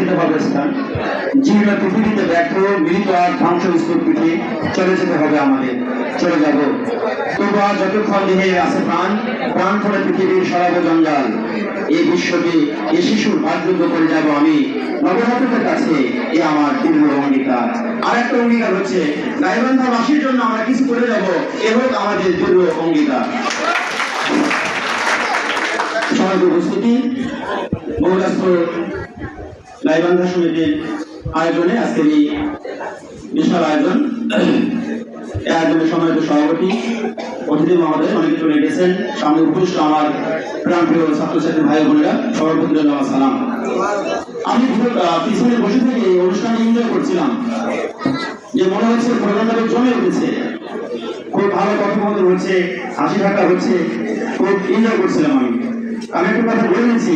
যেতে হবে স্থান জীর্ণ পৃথিবীতে ব্যর্থ, মিলিত আর ধ্বংস স্তূপ চলে যেতে হবে আমাদের। চলে যাব। তবু আর যতক্ষণ দেহে আছে প্রাণ প্রাণ করে পৃথিবীর সরাব জঞ্জাল। এই বিশ্বকে এই শিশুর বাধ্যযোগ্য করে যাব আমি। নবজাতকের কাছে এ আমার দীর্ঘ অঙ্গীকার। আর একটা অঙ্গীকার হচ্ছে গাইবান্ধা বাসীর জন্য আমরা কিছু করে যাব, এ হোক আমাদের দীর্ঘ অঙ্গীকার। সমাজ উপস্থিতি। বহুরাষ্ট্র গাইবান্ধা সমিতির আয়োজনে আজকের এই বিশাল আয়োজন। এই আয়োজনের সম্মানিত সভাপতি, অতিথি মহোদয়, অনেকে চলে গেছেন। সামনে উপস্থিত আমার প্রাণ প্রিয় ছাত্রছাত্রী ভাই বোনেরা সবার প্রতি সালাম। আমি পিছনে বসে থেকে এই অনুষ্ঠানে এনজয় করছিলাম। যে মনে হচ্ছে প্রোগ্রামটা জমে উঠেছে। খুব ভালো কথোপকথন হচ্ছে, হাসি ঠাট্টা হচ্ছে, খুব এনজয় করছিলাম আমি। আমি একটা কথা বলে নিচ্ছি।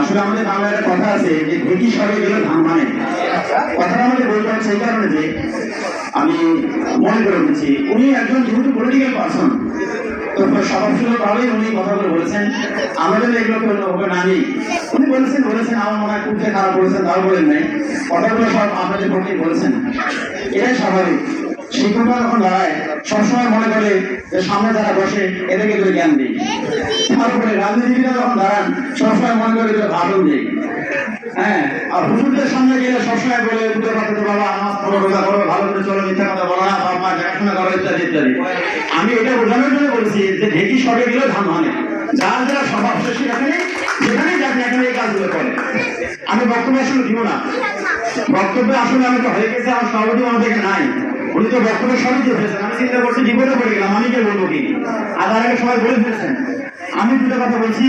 আসলে আমাদের বাংলায় একটা কথা আছে যে, ঢেকি সরে গেলে ধান মানে কথাটা আমাকে বলতে হচ্ছে এই কারণে যে, আমি মনে করে নিচ্ছি উনি একজন যেহেতু পলিটিক্যাল পার্সন তো স্বভাবসুলভভাবেই উনি কথাগুলো বলেছেন। আমাদের হবে না উনি বলেছেন বলেছেন, আমার মনে হয় বলেছেন বলেন সব আপনাদের বলেছেন। স্বাভাবিক। যখন সবসময় মনে করে যে সামনে যারা বসে, এদেরকে তো জ্ঞান দিই। তারপরে রাজনীতিবিদরা যখন দাঁড়ান, সবসময় মনে করে যে ভাষণ দিই। হ্যাঁ আর হুজুরদের সামনে গেলে সবসময় বলে বাবা করো, ভালো করে চলো, মিথ্যা কথা বলো না বাবা দেখাশোনা করো, ইত্যাদি ইত্যাদি। আমি এটা বোঝানোর জন্য বলছি যে ঢেকি সরে গেলে ধান মানে যার যারা স্বভাব এখানে যেখানে যাবেন এখানে এই কাজগুলো করে। আমি বক্তব্য আসলে দিব না। বক্তব্য আসলে আমি তো হয়ে গেছে, আমার সভাপতি আমাদের নাই। উনি তো বক্তব্য সবই দিয়ে ফেলেছেন, আমি চিন্তা করছি বিপদে পড়ে গেলাম আমি কে বলব কি? আর তার আগে সবাই বলে ফেলেছেন। আমি দুটো কথা বলছি,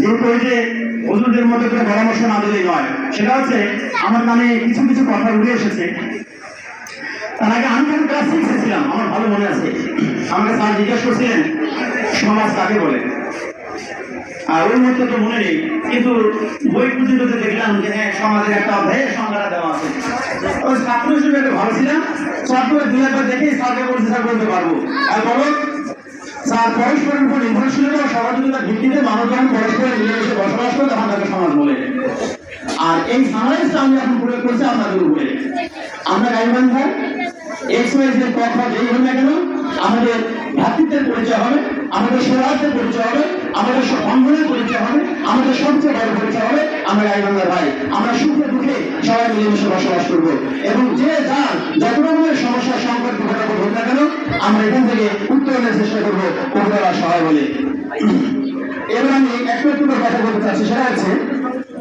যেহেতু ওই যে হুজুরদের মধ্যে কোনো পরামর্শ না দিলেই নয়, সেটা হচ্ছে আমার কানে কিছু কিছু কথা উঠে এসেছে। তার আগে আমি যখন ক্লাস সিক্সে ছিলাম, আমার ভালো মনে আছে। আমাকে স্যার জিজ্ঞেস করছিলেন, সমাজ কাকে বলে? আর ওই মুহূর্তে তো মনে নেই, কিন্তু বই পুঁজিতে দেখলাম যে হ্যাঁ সমাজের একটা অধ্যায়ের সংজ্ঞাটা দেওয়া আছে। ওই ছাত্র হিসেবে একটা ভালো ছিলাম দুই পারব। আর বলো, স্যার পরস্পরের উপর সহযোগিতার ভিত্তিতে মানব যখন পরস্পরের মিলেমিশে বসবাস করে তখন তাকে সমাজ বলে। আর এই আমি এখন প্রয়োগ করছি আপনাদের উপরে। আমরা এক্স ওয়াই জেড যেই হোক না কেন, আমাদের ভ্রাতৃত্বের পরিচয় হবে, আমাদের সৌহার্দ্যের পরিচয় হবে, আমাদের বন্ধনের পরিচয় হবে, আমাদের সবচেয়ে বড় পরিচয় হবে, আমরা গাইবান্ধার ভাই, আমরা সুখে দুঃখে সবাই মিলেমিশে বসবাস করব। এবং যে এখান থেকে উত্তরণের চেষ্টা করব উপরওয়ালা সহায় বলে। এবার আমি একটা কথা বলতে চাচ্ছি। সেটা হচ্ছে